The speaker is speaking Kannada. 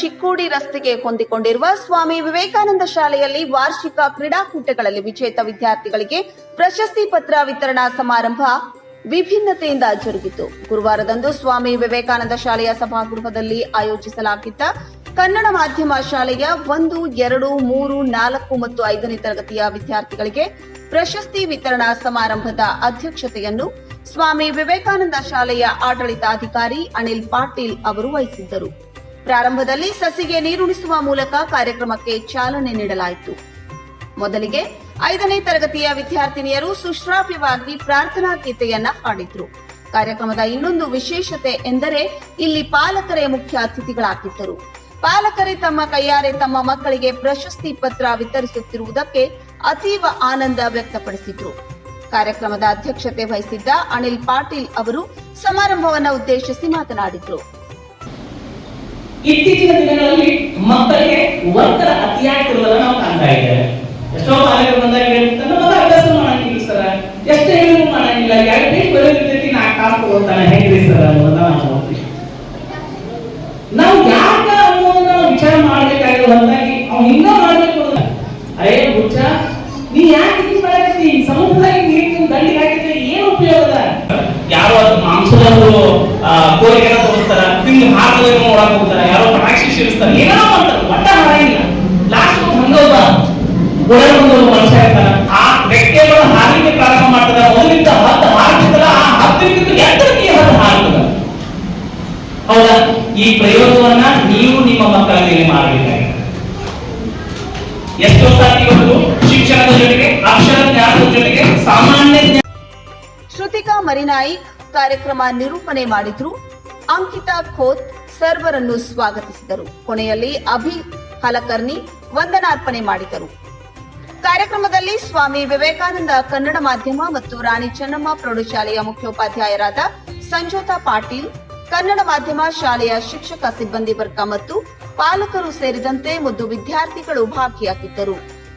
ಚಿಕ್ಕೋಡಿ ರಸ್ತೆಗೆ ಹೊಂದಿಕೊಂಡಿರುವ ಸ್ವಾಮಿ ವಿವೇಕಾನಂದ ಶಾಲೆಯಲ್ಲಿ ವಾರ್ಷಿಕ ಕ್ರೀಡಾಕೂಟಗಳಲ್ಲಿ ವಿಜೇತ ವಿದ್ಯಾರ್ಥಿಗಳಿಗೆ ಪ್ರಶಸ್ತಿ ಪತ್ರ ವಿತರಣಾ ಸಮಾರಂಭ ವಿಭಿನ್ನತೆಯಿಂದ ಜರುಗಿತು. ಗುರುವಾರದಂದು ಸ್ವಾಮಿ ವಿವೇಕಾನಂದ ಶಾಲೆಯ ಸಭಾಗೃಹದಲ್ಲಿ ಆಯೋಜಿಸಲಾಗಿದ್ದ ಕನ್ನಡ ಮಾಧ್ಯಮ ಶಾಲೆಯ ಒಂದು, ಎರಡು, ಮೂರು, ನಾಲ್ಕು ಮತ್ತು ಐದನೇ ತರಗತಿಯ ವಿದ್ಯಾರ್ಥಿಗಳಿಗೆ ಪ್ರಶಸ್ತಿ ವಿತರಣಾ ಸಮಾರಂಭದ ಅಧ್ಯಕ್ಷತೆಯನ್ನು ಸ್ವಾಮಿ ವಿವೇಕಾನಂದ ಶಾಲೆಯ ಆಡಳಿತಾಧಿಕಾರಿ ಅನಿಲ್ ಪಾಟೀಲ್ ಅವರು ವಹಿಸಿದ್ದರು. ಪ್ರಾರಂಭದಲ್ಲಿ ಸಸಿಗೆ ನೀರುಣಿಸುವ ಮೂಲಕ ಕಾರ್ಯಕ್ರಮಕ್ಕೆ ಚಾಲನೆ ನೀಡಲಾಯಿತು. ಮೊದಲಿಗೆ ಐದನೇ ತರಗತಿಯ ವಿದ್ಯಾರ್ಥಿನಿಯರು ಸುಶ್ರಾವ್ಯವಾಗಿ ಪ್ರಾರ್ಥನಾ ಗೀತೆಯನ್ನ ಹಾಡಿದ್ರು. ಕಾರ್ಯಕ್ರಮದ ಇನ್ನೊಂದು ವಿಶೇಷತೆ ಎಂದರೆ ಇಲ್ಲಿ ಪಾಲಕರೇ ಮುಖ್ಯ ಅತಿಥಿಗಳಾಗಿದ್ದರು. ಪಾಲಕರೇ ತಮ್ಮ ಕೈಯಾರೆ ತಮ್ಮ ಮಕ್ಕಳಿಗೆ ಪ್ರಶಸ್ತಿ ಪತ್ರ ವಿತರಿಸುತ್ತಿರುವುದಕ್ಕೆ ಅತೀವ ಆನಂದ ವ್ಯಕ್ತಪಡಿಸಿದ್ರು. ಕಾರ್ಯಕ್ರಮದ ಅಧ್ಯಕ್ಷತೆ ವಹಿಸಿದ್ದ ಅನಿಲ್ ಪಾಟೀಲ್ ಅವರು ಸಮಾರಂಭವನ್ನ ಉದ್ದೇಶಿಸಿ ಮಾತನಾಡಿದ್ರು. ಇತ್ತೀಚಿನ ದಿನಗಳಲ್ಲಿ ಮಕ್ಕಳಿಗೆ ಒತ್ತಡ ಅತಿಯಾಗಿರುವುದನ್ನು ನಾವು ಕಾಣ್ತಾ ಇದ್ದೇವೆ. ಎಷ್ಟೋ ಪಾಲಕರು ಬಂದಾಗ ಮಗ ಅಭ್ಯಾಸ ಮಾಡಂಗಿಲ್ಲ ಸರ್. ಎಷ್ಟು ಹೇಳಿದ್ರು ಮಾಡಂಗಿಲ್ಲ. ಎರಡು ಪೇಜ್ ಬರೋದಿರ್ತೈತಿ ನಾಲ್ಕು ತಾಸು ತಗೋತಾನೆ? ಹೆಂಗ್ರಿ ಸರ್ ಅನ್ನೋದನ್ನ ನಾವು ನೋಡ್ತೀವಿ. ನಾವು ಯಾಕ ಅನ್ನೋದನ್ನ ನಾವು ವಿಚಾರ ಮಾಡ್ಬೇಕಾಗಿರೋ ಹೊರತಾಗಿ ಅವ್ನು ಹಿಂಗ ಮಾಡ್ಬೇಕು ಅರೆ ಹುಚ್ಚ, ನೀ ಯಾಕೆ ಹಿಂಗ್ ಮಾಡಕತ್ತಿ? ಸಮುದ್ರದಾಗ ನೀರು ದಂಡಿಗೆ ಹಾಕಿದ್ರೆ ಏನು ಉಪಯೋಗ? ಯಾರೋ ಅದು ಮಾಂಸದ ಕೋರಿಕೆನ ತೋರಿಸ್ತಾರ? ಹಿಂಗ್ ಹಾಕೋದನ್ನ ನೋಡಕ್ ಹೋಗ್ತಾರ? ಶಿರಿಸ್ತಾರ ಏನೋ ಮಾಡ್ತಾರ ಒಟ್ಟ ಮಾಡಂಗಿಲ್ಲ ಲಾಸ್ಟ್ ಹಂಗೋದ ಒಂದು ಮನುಷ್ಯ ಇರ್ತಾನ ಆ ವ್ಯಕ್ತಿಗಳು ಹಾರಲಿಕ್ಕೆ ಪ್ರಾರಂಭ ಮಾಡ್ತಾರ ಮೊದಲಿಂದ ಹತ್ತು ಹಾರಿಸಿದ್ರ ಆ ಹತ್ತಕ್ಕಿಂತ ಎತ್ತರಕ್ಕೆ ಹತ್ತು ಹಾರ್ತದ ಹೌದಾ? ಈ ಪ್ರಯೋಗವನ್ನ ನೀವು ನಿಮ್ಮ ಮಕ್ಕಳ ಮೇಲೆ ಎಷ್ಟೋ ಸಾರಿ ಇವತ್ತು? ಶಿಕ್ಷಣದ ಜೊತೆಗೆ, ಅಕ್ಷರ ಜ್ಞಾನದ ಜೊತೆಗೆ, ಸಾಮಾನ್ಯ ಶ್ರುತಿಕಾ ಮರಿನಾಯಿಕ್ ಕಾರ್ಯಕ್ರಮ ನಿರೂಪಣೆ ಮಾಡಿದ್ರು ಅಂಕಿತಾ ಖೋತ್ ಸರ್ವರನ್ನು ಸ್ವಾಗತಿಸಿದರು. ಕೊನೆಯಲ್ಲಿ ಅಭಿ ಹಲಕರ್ಣಿ ವಂದನಾರ್ಪಣೆ ಮಾಡಿದರು. ಕಾರ್ಯಕ್ರಮದಲ್ಲಿ ಸ್ವಾಮಿ ವಿವೇಕಾನಂದ ಕನ್ನಡ ಮಾಧ್ಯಮ ಮತ್ತು ರಾಣಿ ಚೆನ್ನಮ್ಮ ಪ್ರೌಢಶಾಲೆಯ ಮುಖ್ಯೋಪಾಧ್ಯಾಯರಾದ ಸಂಜೋತಾ ಪಾಟೀಲ್, ಕನ್ನಡ ಮಾಧ್ಯಮ ಶಾಲೆಯ ಶಿಕ್ಷಕ ಸಿಬ್ಬಂದಿ ವರ್ಗ ಮತ್ತು ಪಾಲಕರು ಸೇರಿದಂತೆ ಮುದ್ದು ವಿದ್ಯಾರ್ಥಿಗಳು ಭಾಗಿಯಾಗಿದ್ದರು.